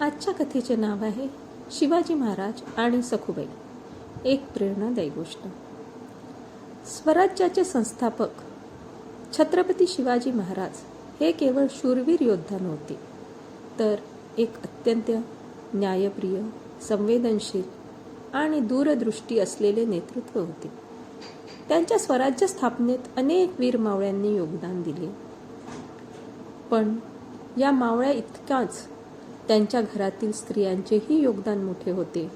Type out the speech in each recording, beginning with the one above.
आजच्या कथेचे नाव आहे शिवाजी महाराज आणि सखुबाई. एक प्रेरणादायी गोष्ट. स्वराज्याचे संस्थापक छत्रपती शिवाजी महाराज हे केवळ शूरवीर योद्धा नव्हते तर एक अत्यंत न्यायप्रिय संवेदनशील आणि दूरदृष्टी असलेले नेतृत्व होते. त्यांच्या स्वराज्य स्थापनेत अनेक वीर मावळ्यांनी योगदान दिले. पण या मावळ्या इतकाच त्यांच्या घरातील स्त्रियांचेही योगदान मोठे होते.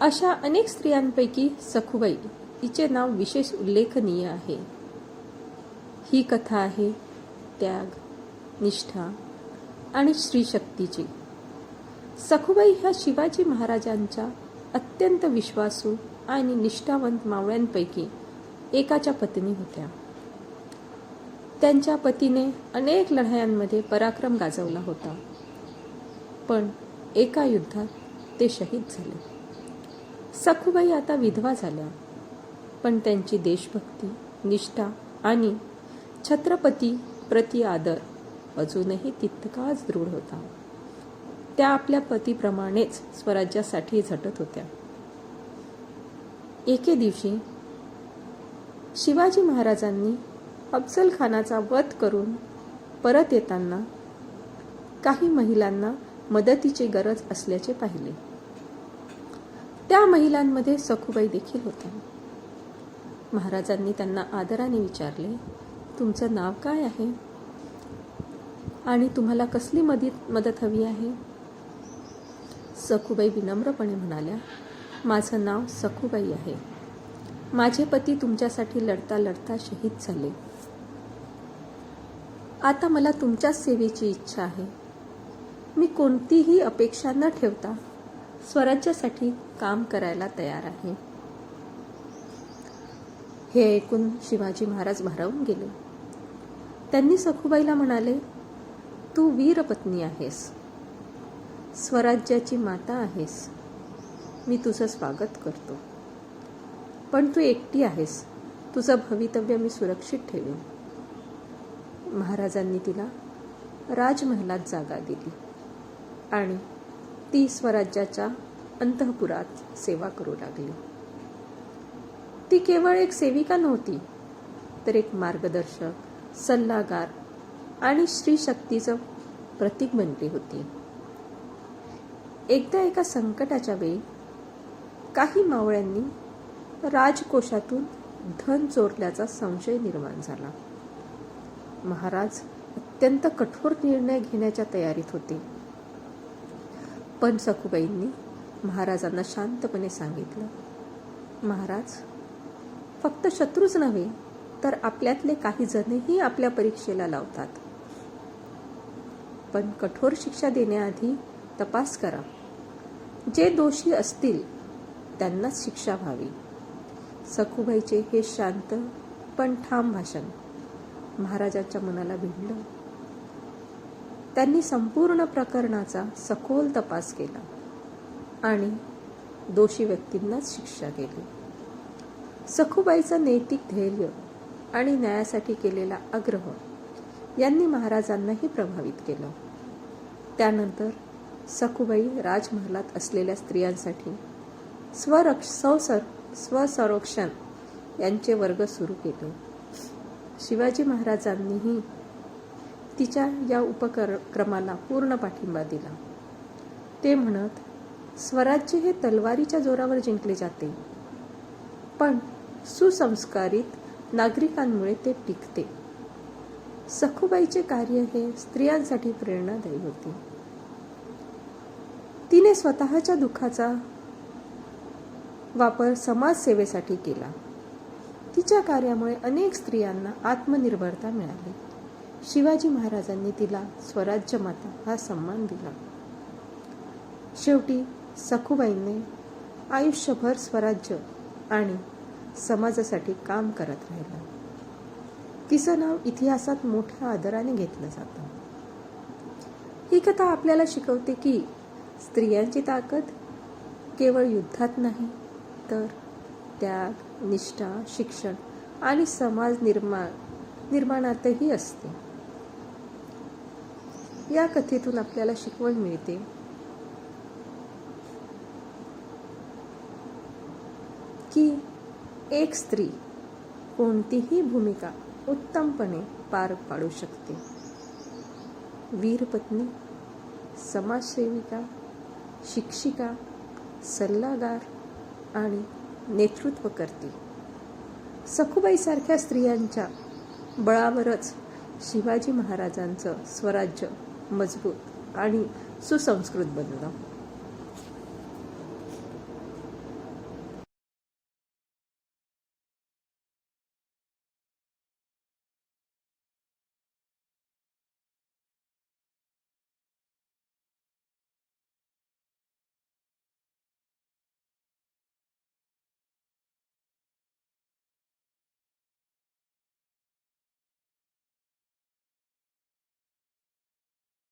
अशा अनेक स्त्रियांपैकी सखुबाई हिचे नाव विशेष उल्लेखनीय आहे. ही कथा आहे त्याग निष्ठा आणि श्रीशक्तीची. सखुबाई ह्या शिवाजी महाराजांच्या अत्यंत विश्वासू आणि निष्ठावंत मावळ्यांपैकी एकाच्या पत्नी होत्या. त्यांच्या पतीने अनेक लढायांमध्ये पराक्रम गाजवला होता. पण एका युद्धात ते शहीद झाले. सखूबाई आता विधवा झाल्या. पण त्यांची देशभक्ती निष्ठा आणि छत्रपती प्रति आदर अजूनही तितकाच दृढ होता. त्या आपल्या पतीप्रमाणेच स्वराज्यासाठी झटत होत्या. एके दिवशी शिवाजी महाराजांनी अफजल खानाचा वध करून परत येताना काही महिलांना मदतीची गरज असल्याचे पाहिले. त्या महिलांमध्ये सखुबाई देखील होत्या. महाराजांनी त्यांना आदराने विचारले तुमचं नाव काय आहे? आणि तुम्हाला कसली मदत मदत हवी आहे? सखुबाई विनम्रपणे म्हणाल्या माझं नाव सखुबाई आहे. माझे पती तुमच्यासाठी लढता लढता शहीद झाले. आता मला तुमच्याच सेवेची इच्छा आहे. मी कोणतीही अपेक्षा न ठेवता स्वराज्यासाठी काम करायला तयार आहे. हे ऐकून शिवाजी महाराज भारावून गेले. त्यांनी सखुबाईला म्हणाले तू वीरपत्नी आहेस. स्वराज्याची माता आहेस. मी तुझं स्वागत करतो. पण तू एकटी आहेस. तुझं भवितव्य मी सुरक्षित ठेवेन. महाराजांनी तिला राजमहलात जागा दिली. आणि ती स्वराज्याच्या अंतःपुरात सेवा करू लागली. ती केवळ एक सेविका नव्हती तर एक मार्गदर्शक सल्लागार आणि स्त्रीशक्तीचं प्रतीक बनली होती. एकदा एका संकटाच्या वेळी काही मावळ्यांनी राजकोषातून धन चोरल्याचा संशय निर्माण झाला. महाराज अत्यंत कठोर निर्णय घेण्याच्या तयारीत होते. पण सखुबाईंनी महाराजांना शांतपणे सांगितलं महाराज फक्त शत्रूच नव्हे तर आपल्यातले काही जणही आपल्या परीक्षेला लावतात. पण कठोर शिक्षा देण्याआधी तपास करा. जे दोषी असतील त्यांनाच शिक्षा व्हावी. सखुबाईचे हे शांत पण ठाम भाषण महाराजांच्या मनाला भिडलं. त्यांनी संपूर्ण प्रकरणाचा सखोल तपास केला आणि दोषी व्यक्तींनाच शिक्षा केली. सखुबाईचं नैतिक धैर्य आणि न्यायासाठी केलेला आग्रह यांनी महाराजांनाही प्रभावित केलं. त्यानंतर सखुबाई राजमहालात असलेल्या स्त्रियांसाठी स्वरक्ष संसर स्वसंरक्षण यांचे वर्ग सुरू केले. शिवाजी महाराजांनीही तिच्या या उपक्रमाला पूर्ण पाठिंबा दिला. ते म्हणत स्वराज्य हे तलवारीच्या जोरावर जिंकले जाते. पण सुसंस्कारित नागरिकांमुळे ते टिकते. सखुबाईचे कार्य हे स्त्रियांसाठी प्रेरणादायी होते. तिने स्वतःच्या दुःखाचा वापर समाजसेवेसाठी केला. तिच्या कार्यामुळे अनेक स्त्रियांना आत्मनिर्भरता मिळाली. शिवाजी महाराजांनी तिला स्वराज्य माता हा सन्मान दिला. शेवटी सखुबाईंनी आयुष्यभर स्वराज्य आणि समाजासाठी काम करत राहिलं. तिचं नाव इतिहासात मोठ्या आदराने घेतलं जातं. ही कथा आपल्याला शिकवते की स्त्रियांची ताकद केवळ युद्धात नाही तर त्याग निष्ठा शिक्षण आणि समाज निर्माण निर्माणातही असते. या कथेतून आपल्याला शिकवण मिळते. की एक स्त्री कोणतीही भूमिका उत्तमपणे पार पाडू शकते. वीरपत्नी समाजसेविका शिक्षिका सल्लागार आणि नेतृत्व करते सखुबाईसारख्या स्त्रियांच्या बळावरच शिवाजी महाराजांचं स्वराज्य मजबूत आणि सुसंस्कृत बनलं